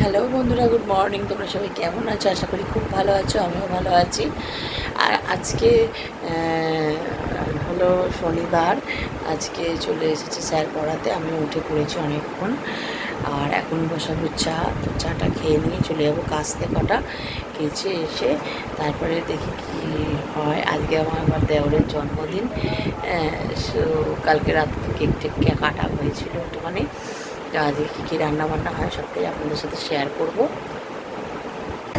Hello বন্ধুরা, good morning. তোমরা সবাই কেমন আছো? আশা করি খুব ভালো আছো, আমিও ভালো আছি। আর আজকে হলো শনিবার। আজকে চলে এসেছে স্যার পড়াতে আমি উঠে পড়েছি অনেকক্ষণ। আর এখন বসাবো চা, তো চাটা খেয়ে নিয়ে চলে যাব কাস্তে কটা। কেচে এসে, তারপরে দেখি কি হয়। আজকে আমার আমার দেওরের জন্মদিন সো কালকে রাত কেক টেক কাটা হয়েছিল একটুখানি। আজকে কী কী রান্না বান্না হয় সবটাই আপনাদের সাথে শেয়ার করব।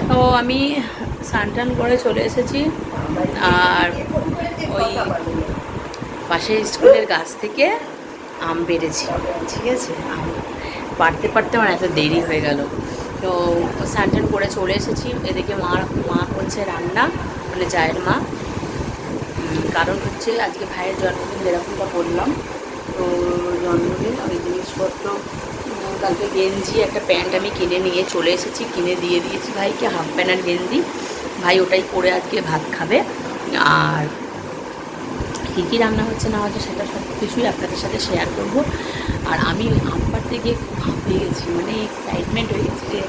তো আমি স্নান টান করে চলে এসেছি, আর ওই পাশে স্কুলের গাছ থেকে আম বেড়েছি, ঠিক আছে? আম পারতে পারতে আমার এত দেরি হয়ে গেল। তো স্নান টান করে চলে এসেছি, এদিকে মা মা করছে রান্না বলে জায়ের মা। কারণ হচ্ছে আজকে ভাইয়ের জন্মদিন যেরকমটা বললাম। তো জন্মদিন ওই জিনিসপত্র কালকে গেঞ্জি, একটা প্যান্ট আমি কিনে নিয়ে চলে এসেছি, কিনে দিয়ে দিয়েছি ভাইকে, হাফ প্যান্ট আর গেঞ্জি। ভাই ওটাই পরে আজকে ভাত খাবে। আর কী কী রান্না হচ্ছে না হচ্ছে সেটা সব কিছুই আপনাদের সাথে শেয়ার করব। আর আমি আম পাড়তে গিয়ে খুব হাঁপিয়ে গেছি মানে এক্সাইটমেন্ট হয়ে গেছে যে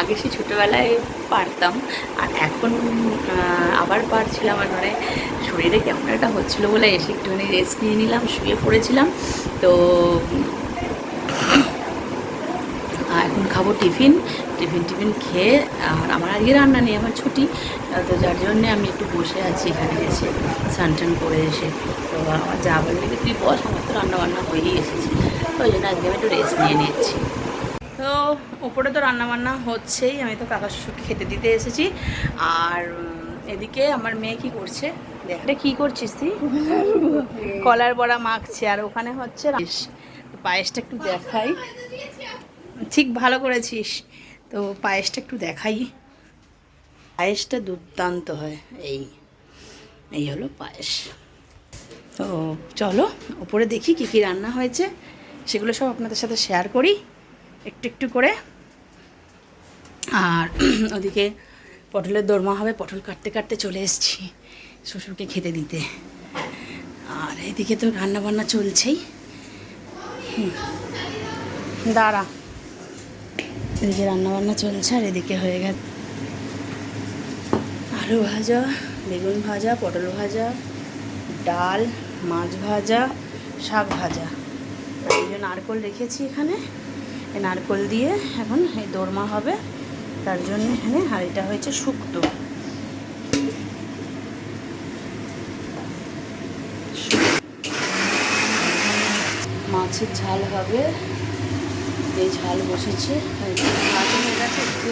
আগে সে ছোটোবেলায় পারতাম, আর এখন আবার পারছিলাম, আর মানে শরীরে কেমন একটা হচ্ছিল বলে এসে একটুখানি রেস্ট নিয়ে নিলাম, শুয়ে পড়েছিলাম। তো এখন খাব টিফিন। টিফিন টিফিন খেয়ে, আর আমার আজকে রান্না নেই, আমার ছুটি। তো যার জন্যে আমি একটু বসে আছি এখানে এসে স্নান টান করে এসে। তো আমার যা বললে তুই বস, আমার তো রান্না বান্না হয়েই এসেছে। তো ওই জন্য আজকে আমি একটু রেস্ট নিয়ে নিচ্ছি। তো ওপরে তো রান্না বান্না হচ্ছেই, আমি তো কাকা শ্বশুরকে খেতে দিতে এসেছি। আর এদিকে আমার মেয়ে কি করছে? দেখলে কি করছিস তুই? কলার বড়া মাখছে, আর ওখানে হচ্ছে পায়েসটা একটু দেখাই। ঠিক ভালো করেছিস। তো পায়েসটা একটু দেখাই। পায়েসটা দুর্দান্ত হয়। এই এই হলো পায়েস। তো চলো, ওপরে দেখি কী কী রান্না হয়েছে। সেগুলো সব আপনাদের সাথে শেয়ার করি, একটু একটু করে। আর ওদিকে পটলের দোরমা হবে, পটল কাটতে কাটতে চলে এসেছি। শ্বশুরকে খেতে দিতে। আর এদিকে তো রান্না বান্না চলছেই দাঁড়া। এদিকে রান্নাবান্না চলছে আর এদিকে হয়ে গেছে আলু ভাজা, বেগুন ভাজা, পটল ভাজা, ডাল, মাছ ভাজা, শাক ভাজা। এই যে নারকোল রেখেছি এখানে। এই নারকোল দিয়ে এখন এই দোরমা হবে। তার জন্য এখানে আর এটা হয়েছে শুক্তো। মাছের ঝাল হবে। এই ঝাল বসেছে। একটু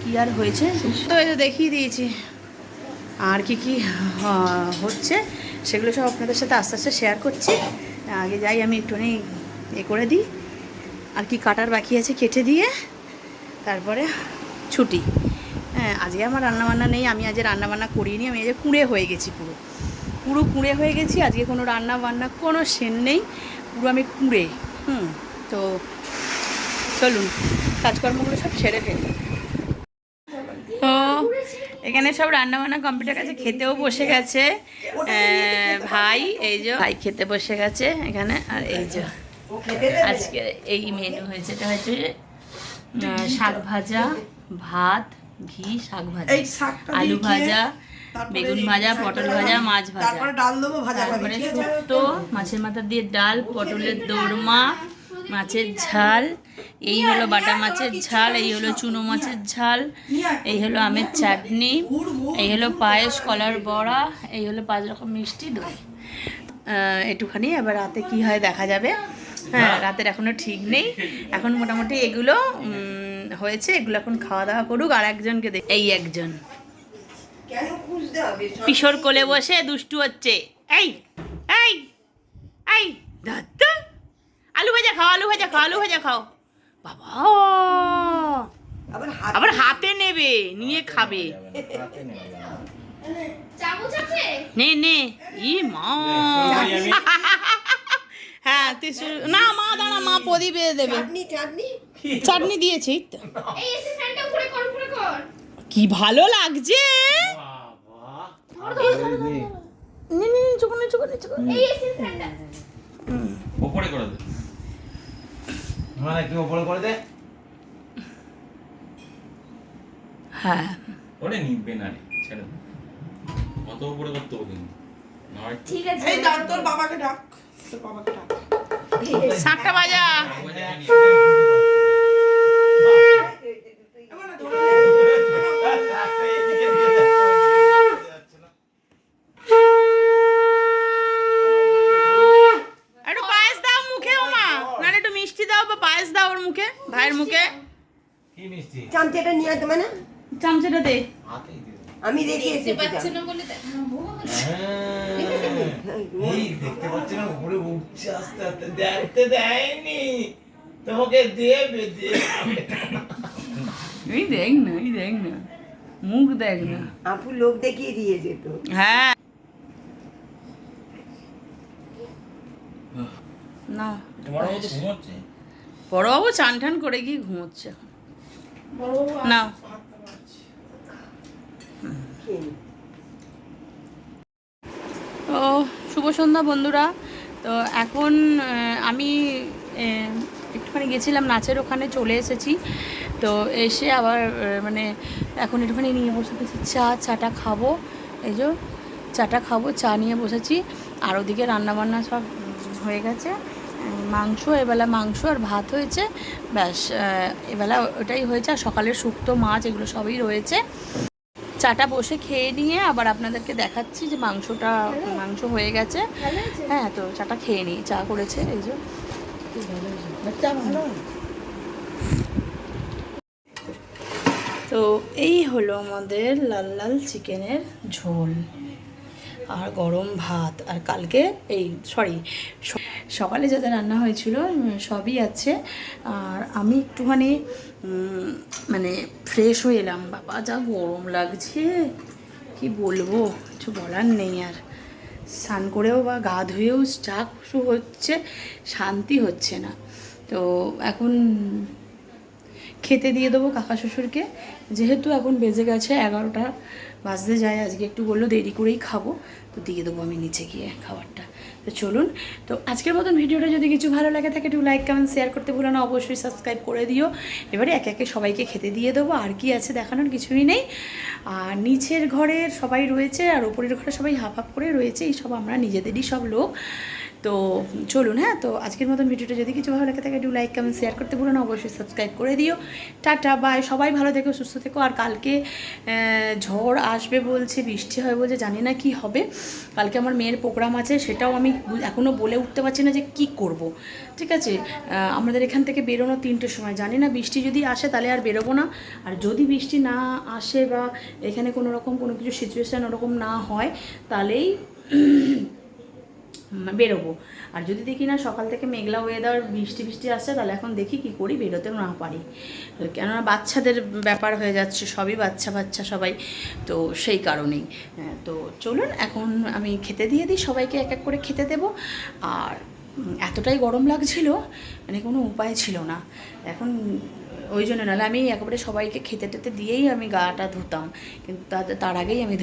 কি আর হয়েছে? তো তো দেখিয়ে দিয়েছি। আর কি কি হচ্ছে সেগুলো সব আপনাদের সাথে আস্তে আস্তে শেয়ার করছি। আগে যাই, আমি একটুখানি এ করে দিই। আর কি কাটার বাকি আছে কেটে দিয়ে, তারপরে ছুটি। হ্যাঁ আজকে আমার রান্নাবান্না নেই, আমি আজকে রান্নাবান্না করিনি, আমি আজকে কুঁড়ে হয়ে গেছি পুরো। পুরো কুঁড়ে হয়ে গেছি, আজকে কোনো রান্না বান্না কোনো সেন নেই। পুরো আমি কুঁড়ে হুম তো চলুন কাজকর্মগুলো সব সেরে ফেলি। তো এখানে সব রান্না বান্না কম্পিউটার কাছে খেতেও বসে গেছে। ভাই এই যে ভাই খেতে বসে গেছে এখানে আর এই যে আজকে এই মেনু হয়েছে এটা হচ্ছে শাক ভাজা ভাত ঘি শাক ভাজা আলু ভাজা বেগুন ভাজা পটল ভাজা মাছ ভাজা। তারপরে ডাল দেবো ভাজা তারপরে শুক্তো মাছের মাথা দিয়ে ডাল পটলের দোরমা মাছের ঝাল। এই হলো বাটা মাছের ঝাল এই হলো চুনো মাছের ঝাল এই হলো আমের চাটনি এই হলো পায়েস কলার বড়া এই হলো পাঁচ রকম মিষ্টি দই। একটুখানি এবার রাতে কি হয় দেখা যাবে। হ্যাঁ রাতের এখনও ঠিক নেই। এখন মোটামুটি এগুলো হয়েছে এগুলো এখন খাওয়া দাওয়া করুক আর একজনকে দেখ এই একজন। কিশোর কোলে বসে দুষ্টু হচ্ছে। এই এই এই দাদা আলু ভাজা খাও আলু ভাজা খাও আলু ভাজা খাও। বাবা আবার হাত আবার হাতে নেবে নিয়ে খাবে। নে নে ই মা। হ্যাঁ তুই না মা দাঁড়া মা প্রদীপে দেবে। চাটনি দিয়েছি তো। কি ভালো লাগছে। নে, নে, নে, চুকো, নে, চুকো, নে, চুকো। ওপরে করে দে মানে একটু ওপরে করে দে হ্যাঁ ওরে নিবে না রে ছেড়ে অত উপরে করতে হবে ঠিক আছে এই ডাক তোর বাবাকে ডাক তোর বাবাকে ডাক সাতটা বাজা এবার না ধরে নে। একটু পায়েস দাও মুখে ওমা নাহলে একটু মিষ্টি দাও বা পায়েস দাও ওর মুখে ভাইয়ের মুখে? কি মিষ্টি? চামচাটা নিয়ে মানে চামচাটা দে। দে। আমি রেখে এসেছি পাচ্ছ না বলে হ্যাঁ। এই দেখতে পাচ্ছি না উপরে উঠছে আস্তে আস্তে। দেখতে দেয়নি। তোমাকে দেবে দেবে। এই দেখ না এই দেখ না। মুখ দেখ না। আপু লোক দেখিয়ে দিয়েছে তো হ্যাঁ। না। তোমার মতো ঘুমোচ্ছে? বড়বাবু চান টান করে গিয়ে ঘুমোচ্ছে না। তো শুভ সন্ধ্যা বন্ধুরা। তো এখন আমি একটুখানি গেছিলাম নাচের ওখানে চলে এসেছি। তো এসে আবার মানে এখন একটুখানি নিয়ে বসে গেছি চা চাটা খাব। এই যে চাটা খাব চা নিয়ে বসেছি। আর ওদিকে রান্নাবান্না সব হয়ে গেছে। মাংস, এবেলা মাংস আর ভাত হয়েছে। ব্যাস এবেলা ওটাই হয়েছে। আর সকালের শুক্তো, মাছ, এগুলো সবই রয়েছে। চাটা বসে খেয়ে নিয়ে আবার আপনাদেরকে দেখাচ্ছি যে মাংসটা, মাংস হয়ে গেছে। হ্যাঁ তো চাটা খেয়ে নিই। চা করেছে, এই যে। তো এই হলো আমাদের লাল লাল চিকেনের ঝোল। আর গরম ভাত, আর কালকে এই সরি সকালে যাতে রান্না হয়েছিল সবই আছে। আর আমি একটুখানি মানে ফ্রেশ হয়ে এলাম। বাবা, যা গরম লাগছে, কি বলব? কিছু বলার নেই আর। স্নান করেও বা গা ধুয়েও চা হচ্ছে, শান্তি হচ্ছে না। তো এখন খেতে দিয়ে দেবো কাকা শ্বশুরকে। যেহেতু এখন বেজে গেছে এগারোটা, বাজতে যায়, আজকে একটু বলল দেরি করেই খাব। তো দিয়ে দেবো আমি নিচে গিয়ে খাবারটা। তো চলুন, তো আজকের মতন ভিডিওটা যদি কিছু ভালো লাগে থাকে, একটু লাইক কমেন্ট শেয়ার করতে ভুলো না, অবশ্যই সাবস্ক্রাইব করে দিও। এবারে একে একে সবাইকে খেতে দিয়ে দেবো, আর কি আছে দেখানোর কিছুই নেই। আর নিচের ঘরের সবাই রয়েছে, আর ওপরের ঘরে সবাই হাফ হাফ করে রয়েছে, এই সব আমরা নিজেদেরই সব লোক। তো চলুন হ্যাঁ তো আজকের মতন ভিডিওটা যদি কিছু ভালো লাগে থাকে একটু লাইক কমেন্ট শেয়ার করতে ভুলো না, অবশ্যই সাবস্ক্রাইব করে দিও। টাটা বাই সবাই ভালো থেকো, সুস্থ থেকো। আর কালকে ঝড় আসবে বলছে, বৃষ্টি হয় বলছে, জানি না কি হবে। কালকে আমার মেয়ের প্রোগ্রাম আছে, সেটাও আমি এখনও বলে উঠতে পারছি না যে কি করব। ঠিক আছে? আমাদের এখান থেকে বেরোনো তিনটের সময়। জানি না বৃষ্টি যদি আসে, তাহলে আর বেরোবো না। আর যদি বৃষ্টি না আসে বা এখানে কোনো রকম কোনো কিছু সিচুয়েশান ওরকম না হয়, তাহলেই বেরোবো। আর যদি দেখি না সকাল থেকে মেঘলা ওয়েদার বৃষ্টি বৃষ্টি আসছে তাহলে এখন দেখি কি করি বেরোতেও না পারি। কেননা বাচ্চাদের ব্যাপার হয়ে যাচ্ছে সবই বাচ্চা বাচ্চা সবাই তো সেই কারণেই। হ্যাঁ, তো চলুন এখন আমি খেতে দিয়ে দিই সবাইকে এক এক করে খেতে দেব। আর এতটাই গরম লাগছিল মানে কোনো উপায় ছিল না। এখন ওই জন্য নাহলে আমি একেবারে সবাইকে খেতে টেতে দিয়েই আমি গাটা ধুতাম। কিন্তু তার আগেই আমি